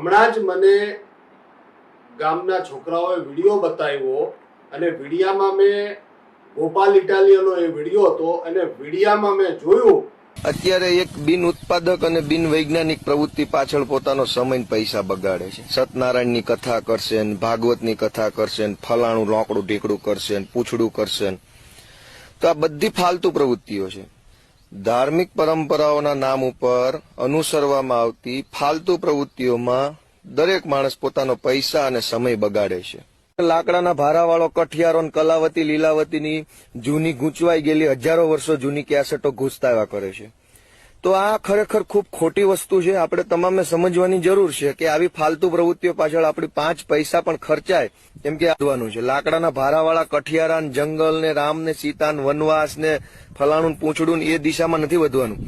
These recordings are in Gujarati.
હમણાં જ મને ગામના છોકરાઓએ વીડિયો બતાવ્યો અને વિડીયામાં મેં ગોપાલ ઇટાલિયનો એ વીડિયો હતો અને વિડીયામાં મેં જોયું અત્યારે એક બિન ઉત્પાદક અને બિન વૈજ્ઞાનિક પ્રવૃત્તિ પાછળ પોતાનો સમય પૈસા બગાડે છે સત્યનારાયણની કથા કરશે ને ભાગવતની કથા કરશે ફલાણું લોકડું ઢીકડું કરશે ને પૂછડું કરશે. તો આ બધી ફાલતુ પ્રવૃત્તિઓ છે ધાર્મિક પરંપરાઓના નામ ઉપર અનુસરવામાં આવતી ફાલતુ પ્રવૃત્તિઓમાં દરેક માણસ પોતાનો પૈસા અને સમય બગાડે છે. લાકડાના ભારાવાળો કઠિયારો કલાવતી લીલાવતીની જૂની ગૂંચવાઈ ગયેલી હજારો વર્ષો જૂની કેસેટો ઘૂસતા એવા કરે છે. તો આ ખરેખર ખૂબ ખોટી વસ્તુ છે. આપણે તમામે સમજવાની જરૂર છે કે આવી ફાલતુ પ્રવૃત્તિઓ પાછળ આપણી પાંચ પૈસા પણ ખર્ચાય. કેમ કે આવવાનું છે. લાકડાના ભારાવાળા કઠિયારા જંગલ ને રામ ને સીતા વનવાસ ને ફલાણું, પૂંછડું એ દિશામાં નથી વધવાનું.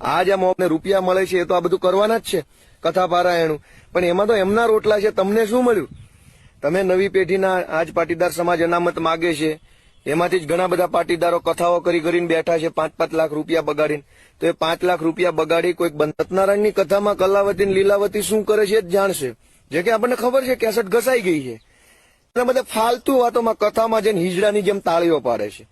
આ જે મોને રૂપિયા મળે છે એ તો આ બધું કરવાના જ છે. કથા પારાયણું પણ એમાં તો એમના રોટલા છે. તમને શું મળ્યું? તમે નવી પેઢીના આજ પાટીદાર સમાજ અનામત માગે છે. એમાંથી જ ઘણા બધા પાટીદારો કથાઓ કરી કરીને બેઠા છે, પાંચ પાંચ લાખ રૂપિયા બગાડીને. તો એ પાંચ લાખ રૂપિયા બગાડી કોઈક સત્યનારાયણની કથામાં કલાવતી લીલાવતી શું કરે છે જ જાણશે. જે કે આપણને ખબર છે, કેસેટ ઘસાઈ ગઈ છે. અને બધા ફાલતુ વાતોમાં કથામાં જઈને હિજડાની જેમ તાળીઓ પાડે છે.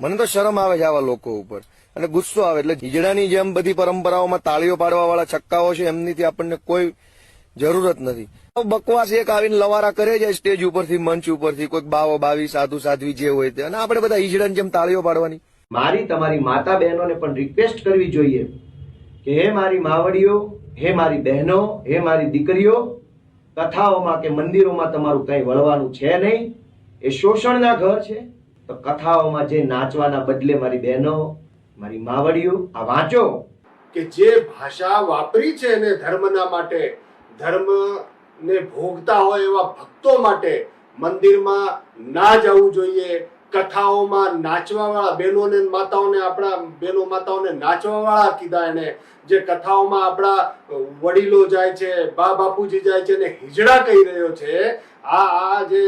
મને તો શરમ આવે છે આવા લોકો ઉપર. અને ગુસ્સો આવે, એટલે હિજડાની જેમ બધી પરંપરાઓમાં તાળીઓ પાડવા વાળા છક્કાઓ છે, એમનીથી આપણને કોઈ જરૂરત નથી. બકવાસ એક આવીને લવારા કરે છે સ્ટેજ ઉપરથી મંચ ઉપરથી કોઈક બાવો બાવી સાધુ સાધવી જે હોય તે. અને આપણે બધા હિજડાની જેમ તાળીઓ પાડવાની. મારી તમારી માતા બહેનોને પણ રિક્વેસ્ટ કરવી જોઈએ કે હે મારી માવડીઓ હે મારી બહેનો હે મારી દીકરીઓ કથાઓમાં કે મંદિરોમાં તમારું કંઈ વળવાનું છે નહીં? એ શોષણના ઘર છે. તો કથાઓમાં જે નાચવાના બદલે મારી બહેનો મારી માવડીઓ આ વાંચો. કે જે ભાષા વાપરી છે એને ધર્મના માટે ધર્મને ભોગતા હોય એવા ભક્તો માટે મંદિરમાં ના જવું જોઈએ, કથાઓમાં નાચવા વાળા બહેનોને માતાઓને, આપણા બહેનો માતાઓને નાચવા વાળા કીધા એને જે કથાઓમાં આપણા વડીલો જાય છે, બા બાપુજી જાય છે ને હિજડા કહી રહ્યો છે, આ આ જે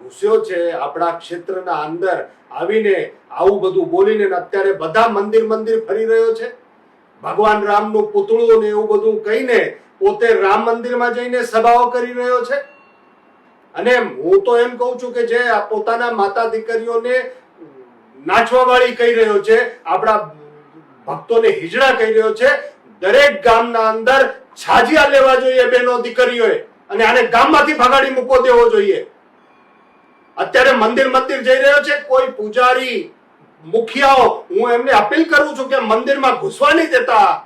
ઘૂસ્યો છે આપણા ક્ષેત્રના અંદર આવીને આવું બધું બોલીને અત્યારે બધા મંદિર મંદિર ફરી રહ્યો છે. ભગવાન રામનું પૂતળું ને એવું બધું કહીને પોતે રામ મંદિરમાં જઈને સભાઓ કરી રહ્યો છે. અને હું તો એમ કહું છું કે જે પોતાના માતા દીકરીઓને નાચવા વાળી કહી રહ્યો છે, આપણા ભક્તોને હિજડા કહી રહ્યો છે, દરેક ગામના અંદર છાજિયા લેવા જોઈએ બેનો દીકરીઓએ અને આને ગામમાંથી ભગાડી મૂકો દેવો જોઈએ. અત્યારે મંદિર મંદિર જઈ રહ્યો છે, કોઈ પૂજારી, મુખિયાઓ, હું એમને અપીલ કરું છું કે મંદિરમાં ઘૂસવા નહીં દેતા.